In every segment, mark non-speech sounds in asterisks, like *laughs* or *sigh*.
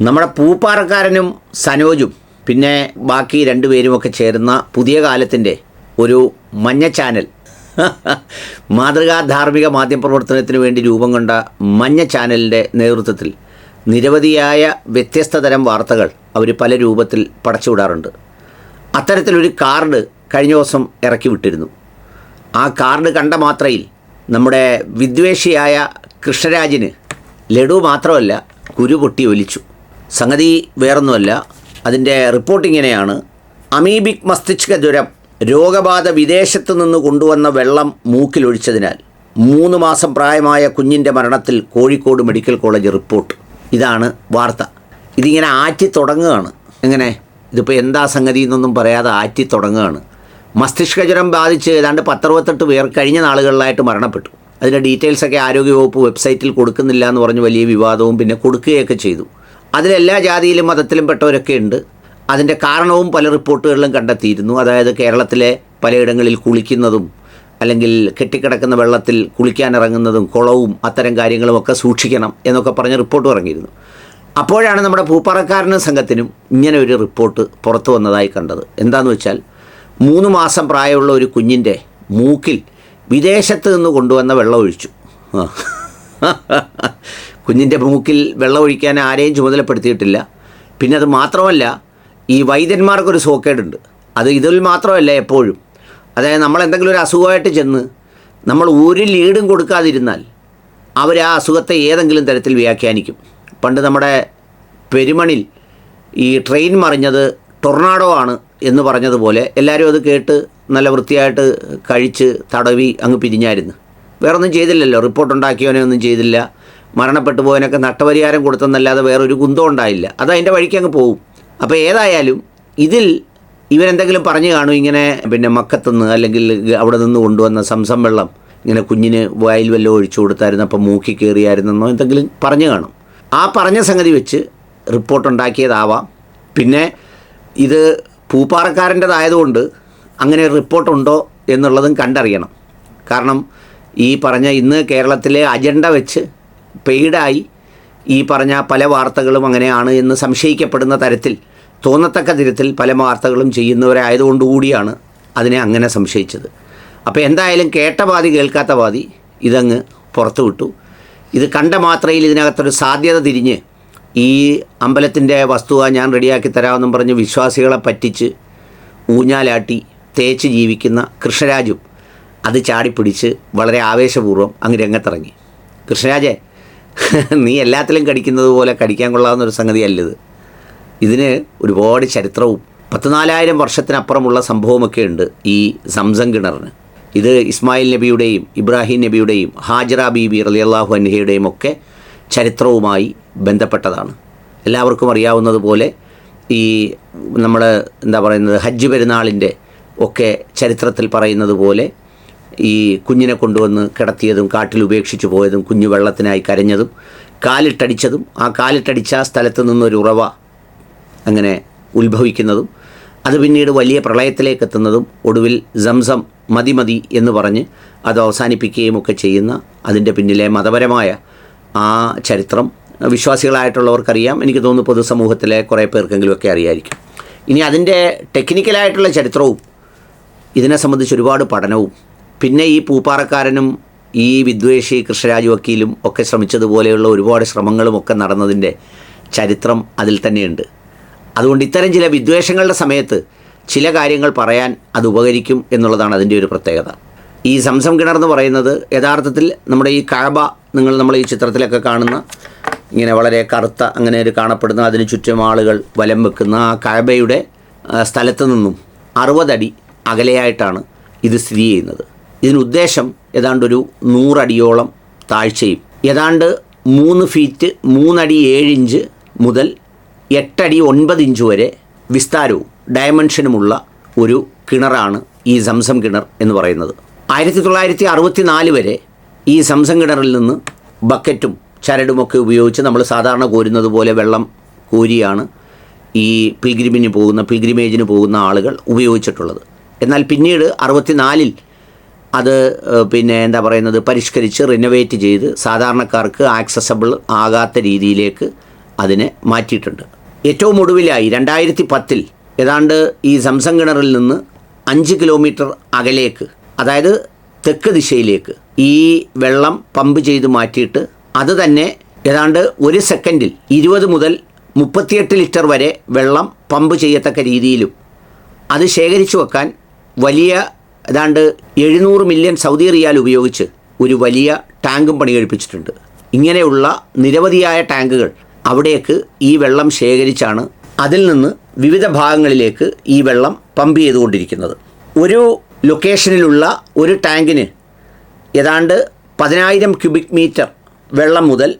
നമ്മുടെ പൂപ്പാറക്കാരനും സനോജും പിന്നെ ബാക്കി രണ്ടുപേരുമൊക്കെ ചേരുന്ന പുതിയ കാലത്തിന്റെ ഒരു മഞ്ഞ ചാനൽ. *laughs* മാതൃകാ ധാർമ്മിക മാധ്യമപ്രവർത്തനത്തിന് വേണ്ടി രൂപം കൊണ്ട മഞ്ഞ ചാനലിന്റെ നേതൃത്വത്തിൽ നിരവധിയായ വ്യത്യസ്ത തരം വാർത്തകൾ അവർ പല രൂപത്തിൽ പടച്ചുവിടാറുണ്ട്. അത്തരത്തിലൊരു കാർഡ് കഴിഞ്ഞ ദിവസം ഇറക്കി വിട്ടിരുന്നു. ആ കാർഡ് കണ്ട മാത്രയിൽ നമ്മുടെ വിദ്വേഷിയായ കൃഷ്ണരാജിന് ലഡു മാത്രമല്ല കുരു പൊട്ടി ഒലിച്ചു. സംഗതി വേറൊന്നുമല്ല. അതിന്റെ റിപ്പോർട്ട് ഇങ്ങനെയാണ്. അമീബിക് മസ്തിഷ്ക ജ്വരം രോഗബാധ വിദേശത്ത് നിന്ന് കൊണ്ടുവന്ന വെള്ളം മൂക്കിലൊഴിച്ചതിനാൽ മൂന്ന് മാസം പ്രായമായ കുഞ്ഞിന്റെ മരണത്തിൽ കോഴിക്കോട് മെഡിക്കൽ കോളേജ് റിപ്പോർട്ട്. ഇതാണ് വാർത്ത. ഇതിങ്ങനെ ആറ്റി തുടങ്ങുകയാണ്. എങ്ങനെ? ഇതിപ്പോൾ എന്താ സംഗതി എന്നൊന്നും പറയാതെ ആറ്റി തുടങ്ങുകയാണ്. മസ്തിഷ്ക ജ്വരം ബാധിച്ച് ഏതാണ്ട് പത്തറുപത്തെട്ട് പേർ കഴിഞ്ഞ നാളുകളിലായിട്ട് മരണപ്പെട്ടു. അതിന്റെ ഡീറ്റെയിൽസൊക്കെ ആരോഗ്യവകുപ്പ് വെബ്സൈറ്റിൽ കൊടുക്കുന്നില്ല എന്ന് പറഞ്ഞ് വലിയ വിവാദവും പിന്നെ കൊടുക്കുകയൊക്കെ ചെയ്തു. അതിലെല്ലാ ജാതിയിലും മതത്തിലും പെട്ടവരൊക്കെ ഉണ്ട്. അതിന്റെ കാരണവും പല റിപ്പോർട്ടുകളിലും കണ്ടെത്തിയിരുന്നു. അതായത് കേരളത്തിലെ പലയിടങ്ങളിൽ കുളിക്കുന്നതും അല്ലെങ്കിൽ കെട്ടിക്കിടക്കുന്ന വെള്ളത്തിൽ കുളിക്കാനിറങ്ങുന്നതും കുളവും അത്തരം കാര്യങ്ങളുമൊക്കെ സൂക്ഷിക്കണം എന്നൊക്കെ പറഞ്ഞ് റിപ്പോർട്ട് ഇറങ്ങിയിരുന്നു. അപ്പോഴാണ് നമ്മുടെ പൂപ്പറക്കാരനും സംഘത്തിനും ഇങ്ങനെ ഒരു റിപ്പോർട്ട് പുറത്തു വന്നതായി കണ്ടത്. എന്താണെന്ന് വെച്ചാൽ മൂന്ന് മാസം പ്രായമുള്ള ഒരു കുഞ്ഞിന്റെ മൂക്കിൽ വിദേശത്ത് നിന്ന് കൊണ്ടുവന്ന വെള്ളം ഒഴിച്ചു. കുഞ്ഞിന്റെ മൂക്കിൽ വെള്ളമൊഴിക്കാൻ ആരെയും ചുമതലപ്പെടുത്തിയിട്ടില്ല. പിന്നെ അത് മാത്രമല്ല ഈ വൈദ്യന്മാർക്കൊരു സോക്കേടുണ്ട്. അത് ഇതിൽ മാത്രമല്ല എപ്പോഴും. അതായത് നമ്മൾ എന്തെങ്കിലും ഒരു അസുഖമായിട്ട് ചെന്ന് നമ്മൾ ഒരു ലീഡും കൊടുക്കാതിരുന്നാൽ അവർ ആ അസുഖത്തെ ഏതെങ്കിലും തരത്തിൽ വ്യാഖ്യാനിക്കും. പണ്ട് നമ്മുടെ പെരുമണിൽ ഈ ട്രെയിൻ മറിഞ്ഞത് ടൊർണാഡോ ആണ് എന്ന് പറഞ്ഞതുപോലെ എല്ലാവരും അത് കേട്ട് നല്ല വൃത്തിയായിട്ട് കഴിച്ച് തടവി അങ്ങ് പിരിഞ്ഞായിരുന്നു. വേറൊന്നും ചെയ്തില്ലല്ലോ റിപ്പോർട്ട് ഉണ്ടാക്കിയവനെ ഒന്നും ചെയ്തില്ല. മരണപ്പെട്ടു പോയതിനൊക്കെ നഷ്ടപരിഹാരം കൊടുത്തെന്നല്ലാതെ വേറൊരു കുന്തം ഉണ്ടായില്ല. അത് അതിന്റെ വഴിക്ക് അങ്ങ് പോകും. അപ്പോൾ ഏതായാലും ഇതിൽ ഇവരെന്തെങ്കിലും പറഞ്ഞു കാണും ഇങ്ങനെ പിന്നെ മക്കത്തുനിന്ന് അല്ലെങ്കിൽ അവിടെ നിന്ന് കൊണ്ടുവന്ന സംസം വെള്ളം ഇങ്ങനെ കുഞ്ഞിന് വായിൽ വല്ലതും ഒഴിച്ചു കൊടുത്തായിരുന്നു അപ്പം മൂക്കി കയറിയായിരുന്നെന്നോ എന്തെങ്കിലും പറഞ്ഞു കാണും. ആ പറഞ്ഞ സംഗതി വെച്ച് റിപ്പോർട്ട് ഉണ്ടാക്കിയതാവാം. പിന്നെ ഇത് പൂപ്പാറക്കാരന്റെതായതുകൊണ്ട് അങ്ങനെ റിപ്പോർട്ടുണ്ടോ എന്നുള്ളതും കണ്ടറിയണം. കാരണം ഈ പറഞ്ഞ ഇന്ന് കേരളത്തിലെ അജണ്ട വെച്ച് പെയ്ഡായി ഈ പറഞ്ഞ പല വാർത്തകളും അങ്ങനെയാണ് എന്ന് സംശയിക്കപ്പെടുന്ന തരത്തിൽ തോന്നത്തക്ക തരത്തിൽ പല വാർത്തകളും ചെയ്യുന്നവരായതുകൊണ്ട് കൂടിയാണ് അതിനെ അങ്ങനെ സംശയിച്ചത്. അപ്പോൾ എന്തായാലും കേട്ട പാതി കേൾക്കാത്ത പാതി ഇതങ്ങ് പുറത്തു വിട്ടു. ഇത് കണ്ട മാത്രയിൽ ഇതിനകത്തൊരു സാധ്യത തിരിഞ്ഞ് ഈ അമ്പലത്തിന്റെ വസ്തുവ ഞാൻ റെഡിയാക്കി തരാമെന്നും പറഞ്ഞ് വിശ്വാസികളെ പറ്റിച്ച് ഊഞ്ഞാലാട്ടി തേച്ച് ജീവിക്കുന്ന കൃഷ്ണരാജും അത് ചാടിപ്പിടിച്ച് വളരെ ആവേശപൂർവം അങ്ങ് രംഗത്തിറങ്ങി. കൃഷ്ണരാജേ *laughs* നീ എല്ലാത്തിലും കടിക്കുന്നത് പോലെ കടിക്കാൻ കൊള്ളാവുന്ന ഒരു സംഗതിയല്ലിത് ഇതിന് ഒരുപാട് ചരിത്രവും പത്തിനാലായിരം വർഷത്തിനപ്പുറമുള്ള സംഭവമൊക്കെ ഉണ്ട് ഈ സംസം കിണറിന്. ഇത് ഇസ്മായിൽ നബിയുടെയും ഇബ്രാഹിം നബിയുടെയും ഹാജറ ബീബി റലിയല്ലാഹു അൻഹയുടെയും ഒക്കെ ചരിത്രവുമായി ബന്ധപ്പെട്ടതാണ്. എല്ലാവർക്കും അറിയാവുന്നതുപോലെ ഈ നമ്മൾ എന്താ പറയുന്നത് ഹജ്ജ് പെരുന്നാളിന്റെ ഒക്കെ ചരിത്രത്തിൽ പറയുന്നത് പോലെ ഈ കുഞ്ഞിനെ കൊണ്ടുവന്ന് കിടത്തിയതും കാട്ടിൽ ഉപേക്ഷിച്ചു പോയതും കുഞ്ഞു വെള്ളത്തിനായി കരഞ്ഞതും കാലിട്ടടിച്ചതും ആ കാലിട്ടടിച്ച സ്ഥലത്തു നിന്നൊരു ഉറവ അങ്ങനെ ഉത്ഭവിക്കുന്നതും അത് പിന്നീട് വലിയ പ്രളയത്തിലേക്ക് എത്തുന്നതും ഒടുവിൽ സംസം മതി മതി എന്ന് പറഞ്ഞ് അത് അവസാനിപ്പിക്കുകയും ഒക്കെ ചെയ്യുന്ന അതിന്റെ പിന്നിലെ മതപരമായ ആ ചരിത്രം വിശ്വാസികളായിട്ടുള്ളവർക്കറിയാം. എനിക്ക് തോന്നുന്നു പൊതുസമൂഹത്തിലെ കുറേ പേർക്കെങ്കിലുമൊക്കെ അറിയായിരിക്കും. ഇനി അതിന്റെ ടെക്നിക്കലായിട്ടുള്ള ചരിത്രവും ഇതിനെ സംബന്ധിച്ച് ഒരുപാട് പഠനവും പിന്നെ ഈ പൂപ്പാറക്കാരനും ഈ വിദ്വേഷി കൃഷ്ണരാജ് വക്കീലും ഒക്കെ ശ്രമിച്ചതുപോലെയുള്ള ഒരുപാട് ശ്രമങ്ങളും ഒക്കെ നടന്നതിന്റെ ചരിത്രം അതിൽ തന്നെയുണ്ട്. അതുകൊണ്ട് ഇത്തരം ചില വിദ്വേഷങ്ങളുടെ സമയത്ത് ചില കാര്യങ്ങൾ പറയാൻ അത് ഉപകരിക്കും എന്നുള്ളതാണ് അതിന്റെ ഒരു പ്രത്യേകത. ഈ സംസം കിണർ എന്ന് പറയുന്നത് യഥാർത്ഥത്തിൽ നമ്മുടെ ഈ കഴബ നിങ്ങൾ നമ്മൾ ഈ ചിത്രത്തിലൊക്കെ കാണുന്ന ഇങ്ങനെ വളരെ കറുത്ത അങ്ങനെ ഒരു കാണപ്പെടുന്ന അതിന് ചുറ്റും ആളുകൾ വലം വെക്കുന്ന ആ കഴബയുടെ സ്ഥലത്തു നിന്നും അറുപതടി അകലെയായിട്ടാണ് ഇത് സ്ഥിതി ചെയ്യുന്നത്. ഇതിന് ഉദ്ദേശം ഏതാണ്ടൊരു നൂറടിയോളം താഴ്ചയും. ഏതാണ്ട് മൂന്ന് ഫീറ്റ് മൂന്നടി ഏഴ് ഇഞ്ച് മുതൽ എട്ടടി ഒൻപത് ഇഞ്ച് വരെ വിസ്താരവും ഡയമെൻഷനുമുള്ള ഒരു കിണറാണ് ഈ സംസം കിണർ എന്ന് പറയുന്നത്. ആയിരത്തി തൊള്ളായിരത്തി അറുപത്തി നാല് വരെ ഈ സംസം കിണറിൽ നിന്ന് ബക്കറ്റും ചരടുമൊക്കെ ഉപയോഗിച്ച് നമ്മൾ സാധാരണ കോരുന്നത് പോലെ വെള്ളം കോരിയാണ് ഈ പിൽഗ്രിമിന് പോകുന്ന പിൽഗ്രിമേജിന് പോകുന്ന ആളുകൾ ഉപയോഗിച്ചിട്ടുള്ളത്. എന്നാൽ പിന്നീട് അറുപത്തിനാലിൽ അത് പിന്നെ എന്താ പറയുന്നത് പരിഷ്കരിച്ച് റിനോവേറ്റ് ചെയ്ത് സാധാരണക്കാർക്ക് ആക്സസബിൾ ആകാത്ത രീതിയിലേക്ക് അതിനെ മാറ്റിയിട്ടുണ്ട്. ഏറ്റവും ഒടുവിലായി രണ്ടായിരത്തി പത്തിൽ ഏതാണ്ട് ഈ സംസം കിണറിൽ നിന്ന് അഞ്ച് കിലോമീറ്റർ അകലേക്ക് അതായത് തെക്ക് ദിശയിലേക്ക് ഈ വെള്ളം പമ്പ് ചെയ്ത് മാറ്റിയിട്ട് അത് തന്നെ ഏതാണ്ട് ഒരു സെക്കൻഡിൽ ഇരുപത് മുതൽ മുപ്പത്തിയെട്ട് ലിറ്റർ വരെ വെള്ളം പമ്പ് ചെയ്യത്തക്ക രീതിയിലും അത് ശേഖരിച്ചു വെക്കാൻ വലിയ ഏതാണ്ട് എഴുന്നൂറ് മില്യൺ സൗദി റിയാൽ ഉപയോഗിച്ച് ഒരു വലിയ ടാങ്കും പണി കഴിപ്പിച്ചിട്ടുണ്ട് ഇങ്ങനെയുള്ള നിരവധിയായ ടാങ്കുകൾ അവിടേക്ക് ഈ വെള്ളം ശേഖരിച്ചാണ് അതിൽ നിന്ന് വിവിധ ഭാഗങ്ങളിലേക്ക് ഈ വെള്ളം പമ്പ് ചെയ്തുകൊണ്ടിരിക്കുന്നത്. ഒരു ലൊക്കേഷനിലുള്ള ഒരു ടാങ്കിന് ഏതാണ്ട് പതിനായിരം ക്യൂബിക് മീറ്റർ വെള്ളം മുതൽ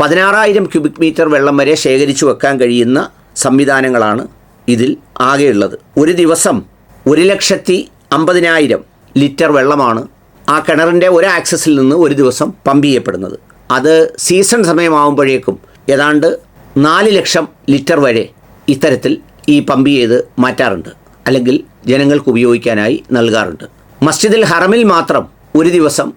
പതിനാറായിരം ക്യൂബിക് മീറ്റർ വെള്ളം വരെ ശേഖരിച്ചു വെക്കാൻ കഴിയുന്ന സംവിധാനങ്ങളാണ് ഇതിൽ ആകെയുള്ളത്. ഒരു ദിവസം ഒരു ലക്ഷത്തി അമ്പതിനായിരം ലിറ്റർ വെള്ളമാണ് ആ കിണറിന്റെ ഒരു ആക്സസിൽ നിന്ന് ഒരു ദിവസം പമ്പ് ചെയ്യപ്പെടുന്നത്. അത് സീസൺ സമയമാകുമ്പോഴേക്കും ഏതാണ്ട് നാല് ലക്ഷം ലിറ്റർ വരെ ഇത്തരത്തിൽ ഈ പമ്പ് ചെയ്ത് മാറ്റാറുണ്ട്. അല്ലെങ്കിൽ ജനങ്ങൾക്ക് ഉപയോഗിക്കാനായി നൽകാറുണ്ട്. മസ്ജിദിൽ ഹറമിൽ മാത്രം ഒരു ദിവസം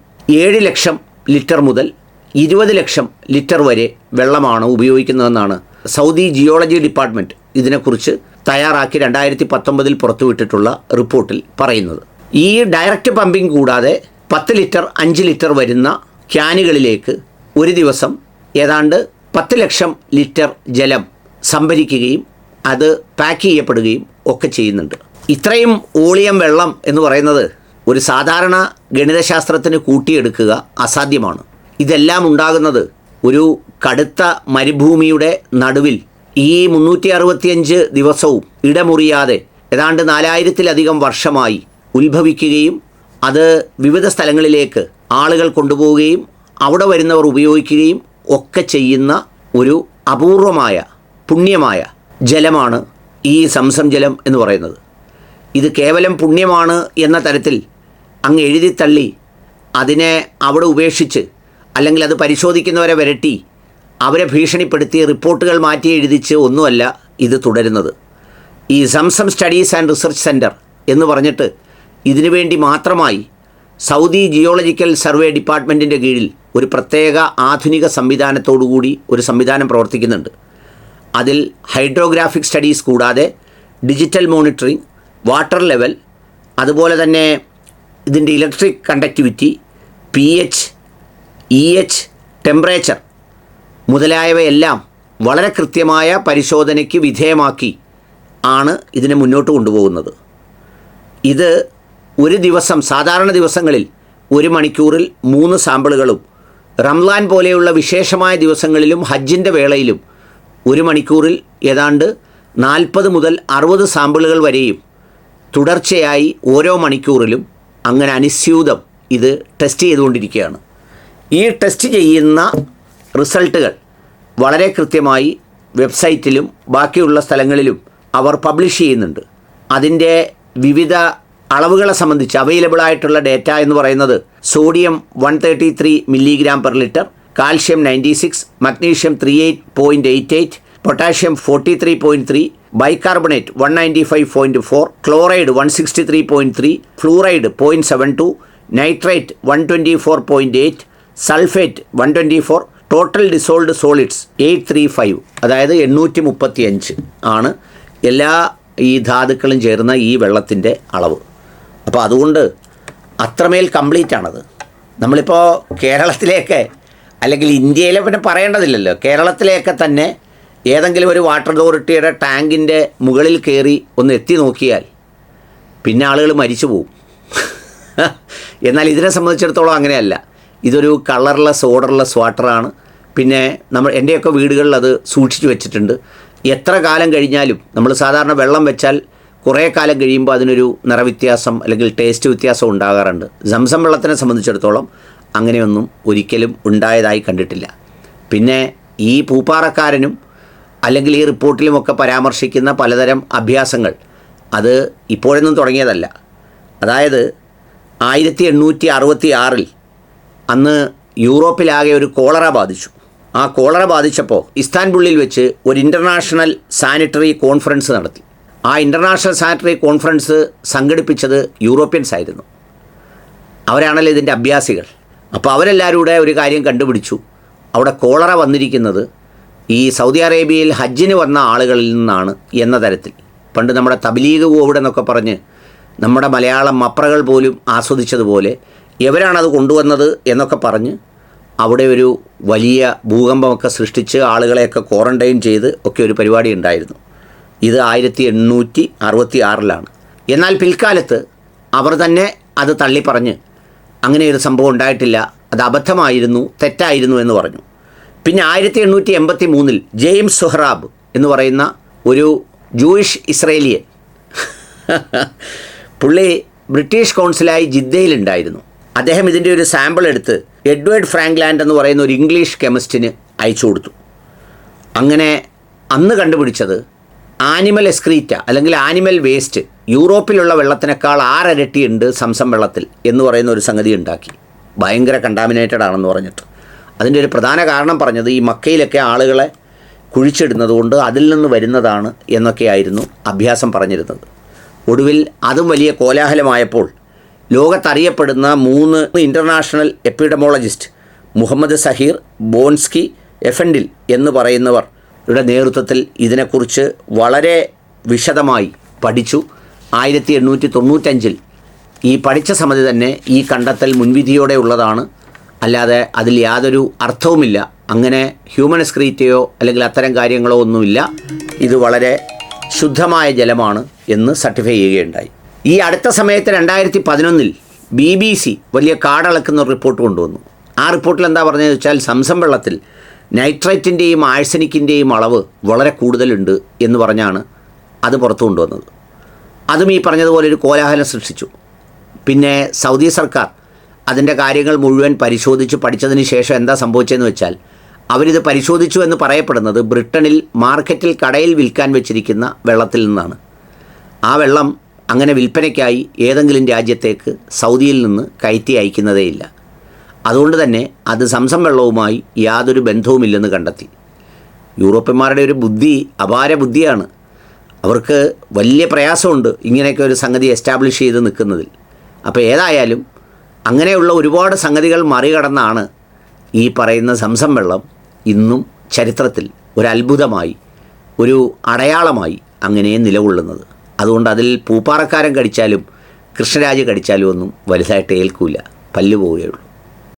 ഏഴ് ലക്ഷം ലിറ്റർ മുതൽ ഇരുപത് ലക്ഷം ലിറ്റർ വരെ വെള്ളമാണ് ഉപയോഗിക്കുന്നതെന്നാണ് സൗദി ജിയോളജി ഡിപ്പാർട്ട്മെന്റ് ഇതിനെക്കുറിച്ച് തയ്യാറാക്കി രണ്ടായിരത്തി പത്തൊമ്പതിൽ പുറത്തുവിട്ടിട്ടുള്ള റിപ്പോർട്ടിൽ പറയുന്നത്. ഈ ഡയറക്റ്റ് പമ്പിംഗ് കൂടാതെ പത്ത് ലിറ്റർ അഞ്ച് ലിറ്റർ വരുന്ന ക്യാനുകളിലേക്ക് ഒരു ദിവസം ഏതാണ്ട് പത്ത് ലക്ഷം ലിറ്റർ ജലം സംഭരിക്കുകയും അത് പാക്ക് ചെയ്യപ്പെടുകയും ഒക്കെ ചെയ്യുന്നുണ്ട്. ഇത്രയും ഓളിയം വെള്ളം എന്ന് പറയുന്നത് ഒരു സാധാരണ ഗണിതശാസ്ത്രത്തിന് കൂട്ടിയെടുക്കുക അസാധ്യമാണ്. ഇതെല്ലാം ഉണ്ടാകുന്നത് ഒരു കടുത്ത മരുഭൂമിയുടെ നടുവിൽ ഈ മുന്നൂറ്റി അറുപത്തിയഞ്ച് ദിവസവും ഇടമുറിയാതെ ഏതാണ്ട് നാലായിരത്തിലധികം വർഷമായി ഉത്ഭവിക്കുകയും അത് വിവിധ സ്ഥലങ്ങളിലേക്ക് ആളുകൾ കൊണ്ടുപോവുകയും അവിടെ വരുന്നവർ ഉപയോഗിക്കുകയും ഒക്കെ ചെയ്യുന്ന ഒരു അപൂർവമായ പുണ്യമായ ജലമാണ് ഈ സംസം ജലം എന്ന് പറയുന്നത്. ഇത് കേവലം പുണ്യമാണ് എന്ന തരത്തിൽ അങ്ങ് എഴുതിത്തള്ളി അതിനെ അവിടെ ഉപേക്ഷിച്ച് അല്ലെങ്കിൽ അത് പരിശോധിക്കുന്നവരെ വരട്ടി അവരെ ഭീഷണിപ്പെടുത്തി റിപ്പോർട്ടുകൾ മാറ്റി എഴുതിച്ച് ഒന്നുമല്ല ഇത് തുടരുന്നത്. ഈ Zamzam studies and research centre എന്ന് പറഞ്ഞിട്ട് ഇതിനു വേണ്ടി മാത്രമായി സൗദി ജിയോളജിക്കൽ സർവേ ഡിപ്പാർട്ട്മെന്റിന്റെ കീഴിൽ ഒരു പ്രത്യേക ആധുനിക സംവിധാനത്തോടുകൂടി ഒരു സംവിധാനം പ്രവർത്തിക്കുന്നുണ്ട്. അതിൽ ഹൈഡ്രോഗ്രാഫിക് സ്റ്റഡീസ് കൂടാതെ ഡിജിറ്റൽ മോണിറ്ററിംഗ് വാട്ടർ ലെവൽ അതുപോലെ തന്നെ ഇതിന്റെ electric conductivity P H E H temperature മുതലായവയെല്ലാം വളരെ കൃത്യമായ പരിശോധനയ്ക്ക് വിധേയമാക്കി ആണ് ഇതിനെ മുന്നോട്ട് കൊണ്ടുപോകുന്നത്. ഇത് ഒരു ദിവസം സാധാരണ ദിവസങ്ങളിൽ ഒരു മണിക്കൂറിൽ മൂന്ന് സാമ്പിളുകളും റംലാൻ പോലെയുള്ള വിശേഷമായ ദിവസങ്ങളിലും ഹജ്ജിന്റെ വേളയിലും ഒരു മണിക്കൂറിൽ ഏതാണ്ട് നാൽപ്പത് മുതൽ അറുപത് സാമ്പിളുകൾ വരെയും തുടർച്ചയായി ഓരോ മണിക്കൂറിലും അങ്ങനെ അനുസ്യൂതം ഇത് ടെസ്റ്റ് ചെയ്തുകൊണ്ടിരിക്കുകയാണ്. ഈ ടെസ്റ്റ് ചെയ്യുന്ന റിസൾട്ടുകൾ വളരെ കൃത്യമായി വെബ്സൈറ്റിലും ബാക്കിയുള്ള സ്ഥലങ്ങളിലും അവർ പബ്ലിഷ് ചെയ്യുന്നുണ്ട്. അതിന്റെ വിവിധ അളവുകളെ സംബന്ധിച്ച് അവൈലബിൾ ആയിട്ടുള്ള ഡേറ്റ എന്ന് പറയുന്നത് sodium one thirty three milligram per litre calcium ninety six magnesium three eight point eight eight potassium forty three point three bicarbonate one ninety five point four chloride one sixty three point three fluoride point seven two nitrate one twenty four point eight sulphate one twenty four total dissolved solids eight three five അതായത് എണ്ണൂറ്റി മുപ്പത്തി അഞ്ച് ആണ് എല്ലാ ഈ ധാതുക്കളും ചേർന്ന ഈ വെള്ളത്തിന്റെ അളവ്. അപ്പോൾ അതുകൊണ്ട് അത്രമേൽ കംപ്ലീറ്റ് ആണത്. നമ്മളിപ്പോൾ കേരളത്തിലേക്ക് അല്ലെങ്കിൽ ഇന്ത്യയിലെ പിന്നെ പറയേണ്ടതില്ലല്ലോ. കേരളത്തിലേക്ക് തന്നെ ഏതെങ്കിലും ഒരു വാട്ടർ അതോറിറ്റിയുടെ ടാങ്കിന്റെ മുകളിൽ കയറി ഒന്ന് എത്തി നോക്കിയാൽ പിന്നെ ആളുകൾ മരിച്ചു പോവും *laughs* എന്നാൽ ഇതിനെ സംബന്ധിച്ചിടത്തോളം അങ്ങനെയല്ല. ഇതൊരു കളർലെസ് ഓർഡർലെസ് വാട്ടറാണ്. പിന്നെ നമ്മൾ എന്റെയൊക്കെ വീടുകളിൽ അത് സൂക്ഷിച്ചു വെച്ചിട്ടുണ്ട്. എത്ര കാലം കഴിഞ്ഞാലും നമ്മൾ സാധാരണ വെള്ളം വെച്ചാൽ കുറേ കാലം കഴിയുമ്പോൾ അതിനൊരു നിറവ്യത്യാസം അല്ലെങ്കിൽ ടേസ്റ്റ് വ്യത്യാസം ഉണ്ടാകാറുണ്ട്. സംസം വെള്ളത്തിനെ സംബന്ധിച്ചിടത്തോളം അങ്ങനെയൊന്നും ഒരിക്കലും ഉണ്ടായതായി കണ്ടിട്ടില്ല. പിന്നെ ഈ പൂപ്പാറക്കാരനും അല്ലെങ്കിൽ ഈ റിപ്പോർട്ടിലുമൊക്കെ പരാമർശിക്കുന്ന പലതരം അഭ്യാസങ്ങൾ അത് ഇപ്പോഴൊന്നും തുടങ്ങിയതല്ല. അതായത് ആയിരത്തി എണ്ണൂറ്റി അറുപത്തി ആറിൽ അന്ന് യൂറോപ്പിലാകെ ഒരു കോളറ ബാധിച്ചു. ആ കോളറ ബാധിച്ചപ്പോൾ ഇസ്താൻബുള്ളിൽ വെച്ച് ഒരു ഇന്റർനാഷണൽ സാനിറ്ററി കോൺഫറൻസ് നടത്തി. ആ ഇന്റർനാഷണൽ സാനിറ്ററി കോൺഫറൻസ് സംഘടിപ്പിച്ചത് യൂറോപ്യൻസ് ആയിരുന്നു. അവരാണല്ലോ ഇതിന്റെ അഭ്യാസികൾ. അപ്പോൾ അവരെല്ലാവരും കൂടെ ഒരു കാര്യം കണ്ടുപിടിച്ചു. അവിടെ കോളറ വന്നിരിക്കുന്നത് ഈ സൗദി അറേബ്യയിൽ ഹജ്ജിന് വന്ന ആളുകളിൽ നിന്നാണ് എന്ന തരത്തിൽ. പണ്ട് നമ്മുടെ തബ്ലീഗ് കോവിഡ് എന്നൊക്കെ പറഞ്ഞ് നമ്മുടെ മലയാളം മപ്രകൾ പോലും ആസ്വദിച്ചതുപോലെ എവരാണത് കൊണ്ടുവന്നത് എന്നൊക്കെ പറഞ്ഞ് അവിടെ ഒരു വലിയ ഭൂകമ്പമൊക്കെ സൃഷ്ടിച്ച് ആളുകളെയൊക്കെ ക്വാറന്റൈൻ ചെയ്ത് ഒക്കെ ഒരു പരിപാടി ഉണ്ടായിരുന്നു. ഇത് ആയിരത്തി എണ്ണൂറ്റി അറുപത്തി ആറിലാണ് എന്നാൽ പിൽക്കാലത്ത് അവർ തന്നെ അത് തള്ളിപ്പറഞ്ഞ് അങ്ങനെ ഒരു സംഭവം ഉണ്ടായിട്ടില്ല അത് അബദ്ധമായിരുന്നു തെറ്റായിരുന്നു എന്ന് പറഞ്ഞു. പിന്നെ ആയിരത്തി എണ്ണൂറ്റി എൺപത്തി മൂന്നിൽ ജെയിംസ് സുഹ്റാബ് എന്ന് പറയുന്ന ഒരു ജൂയിഷ് ഇസ്രേലിയൻ *laughs* പുള്ളി ബ്രിട്ടീഷ് കൗൺസിലായി ജിദ്ദയിലുണ്ടായിരുന്നു അദ്ദേഹം ഇതിന്റെ ഒരു സാമ്പിൾ എടുത്ത് എഡ്വേർഡ് ഫ്രാങ്ക്ലാൻഡ് എന്ന് പറയുന്ന ഒരു ഇംഗ്ലീഷ് കെമിസ്റ്റിന് അയച്ചു കൊടുത്തു. അങ്ങനെ അന്ന് കണ്ടുപിടിച്ചത് ആനിമൽ എസ്ക്രീറ്റ അല്ലെങ്കിൽ ആനിമൽ വേസ്റ്റ് യൂറോപ്പിലുള്ള വെള്ളത്തിനേക്കാൾ ആറരട്ടി ഉണ്ട് സംസം വെള്ളത്തിൽ എന്ന് പറയുന്ന ഒരു സംഗതി ഉണ്ടാക്കി. ഭയങ്കര കണ്ടാമിനേറ്റഡ് ആണെന്ന് പറഞ്ഞിട്ട്. അതിന്റെ ഒരു പ്രധാന കാരണം പറഞ്ഞത് ഈ മക്കയിലൊക്കെ ആളുകളെ കുഴിച്ചിടുന്നത് കൊണ്ട് അതിൽ നിന്ന് വരുന്നതാണ് എന്നൊക്കെയായിരുന്നു അഭ്യാസം പറഞ്ഞിരുന്നത്. ഒടുവിൽ അതും വലിയ കോലാഹലമായപ്പോൾ ലോകത്തറിയപ്പെടുന്ന മൂന്ന് ഇന്റർനാഷണൽ എപ്പിഡമോളജിസ്റ്റ് മുഹമ്മദ് സഹീർ ബോൺസ്കി എഫൻഡിൽ എന്ന് പറയുന്നവർ യുടെ നേതൃത്വത്തിൽ ഇതിനെക്കുറിച്ച് വളരെ വിശദമായി പഠിച്ചു. ആയിരത്തി എണ്ണൂറ്റി തൊണ്ണൂറ്റഞ്ചിൽ ഈ പഠിച്ച സമിതി തന്നെ ഈ കണ്ടെത്തൽ മുൻവിധിയോടെ ഉള്ളതാണ്. അല്ലാതെ അതിൽ യാതൊരു അർത്ഥവുമില്ല. അങ്ങനെ ഹ്യൂമൻ സ്ക്രീറ്റയോ അല്ലെങ്കിൽ അത്തരം കാര്യങ്ങളോ ഒന്നുമില്ല. ഇത് വളരെ ശുദ്ധമായ ജലമാണ് എന്ന് സർട്ടിഫൈ ചെയ്യുകയുണ്ടായി. ഈ അടുത്ത സമയത്ത് രണ്ടായിരത്തി പതിനൊന്നിൽ ബി ബി സി വലിയ കാടളക്കുന്ന റിപ്പോർട്ട് കൊണ്ടുവന്നു. ആ റിപ്പോർട്ടിൽ എന്താ പറഞ്ഞതെന്ന് വെച്ചാൽ സംസം വെള്ളത്തിൽ നൈട്രൈറ്റിന്റെയും ആഴ്സനിക്കിന്റെയും അളവ് വളരെ കൂടുതലുണ്ട് എന്ന് പറഞ്ഞാണ് അത് പുറത്തു കൊണ്ടുവന്നത്. അതും ഈ പറഞ്ഞതുപോലെ ഒരു കോലാഹലം സൃഷ്ടിച്ചു. പിന്നെ സൗദി സർക്കാർ അതിന്റെ കാര്യങ്ങൾ മുഴുവൻ പരിശോധിച്ച് പഠിച്ചതിന് ശേഷം എന്താ സംഭവിച്ചതെന്ന് വെച്ചാൽ അവരിത് പരിശോധിച്ചു എന്ന് പറയപ്പെടുന്നത് ബ്രിട്ടനിൽ മാർക്കറ്റിൽ കടയിൽ വിൽക്കാൻ വെച്ചിരിക്കുന്ന വെള്ളത്തിൽ നിന്നാണ്. ആ വെള്ളം അങ്ങനെ വിൽപ്പനയ്ക്കായി ഏതെങ്കിലും രാജ്യത്തേക്ക് സൗദിയിൽ നിന്ന് കയറ്റി അയക്കുന്നതേയില്ല. അതുകൊണ്ട് തന്നെ അത് സംസം വെള്ളവുമായി യാതൊരു ബന്ധവുമില്ലെന്ന് കണ്ടെത്തി. യൂറോപ്യന്മാരുടെ ഒരു ബുദ്ധി അപാര ബുദ്ധിയാണ്. അവർക്ക് വലിയ പ്രയാസമുണ്ട് ഇങ്ങനെയൊക്കെ ഒരു സംഗതി എസ്റ്റാബ്ലിഷ് ചെയ്ത് നിൽക്കുന്നതിൽ. അപ്പോൾ ഏതായാലും അങ്ങനെയുള്ള ഒരുപാട് സംഗതികൾ മറികടന്നാണ് ഈ പറയുന്ന സംസം വെള്ളം ഇന്നും ചരിത്രത്തിൽ ഒരു അത്ഭുതമായി ഒരു അടയാളമായി അങ്ങനെ നിലകൊള്ളുന്നത്. അതുകൊണ്ട് അതിൽ പൂപ്പാറക്കാരൻ കടിച്ചാലും കൃഷ്ണരാജ് കടിച്ചാലും ഒന്നും വലുതായിട്ട് ഏൽക്കൂല. പല്ല് പോവുകയുള്ളൂ.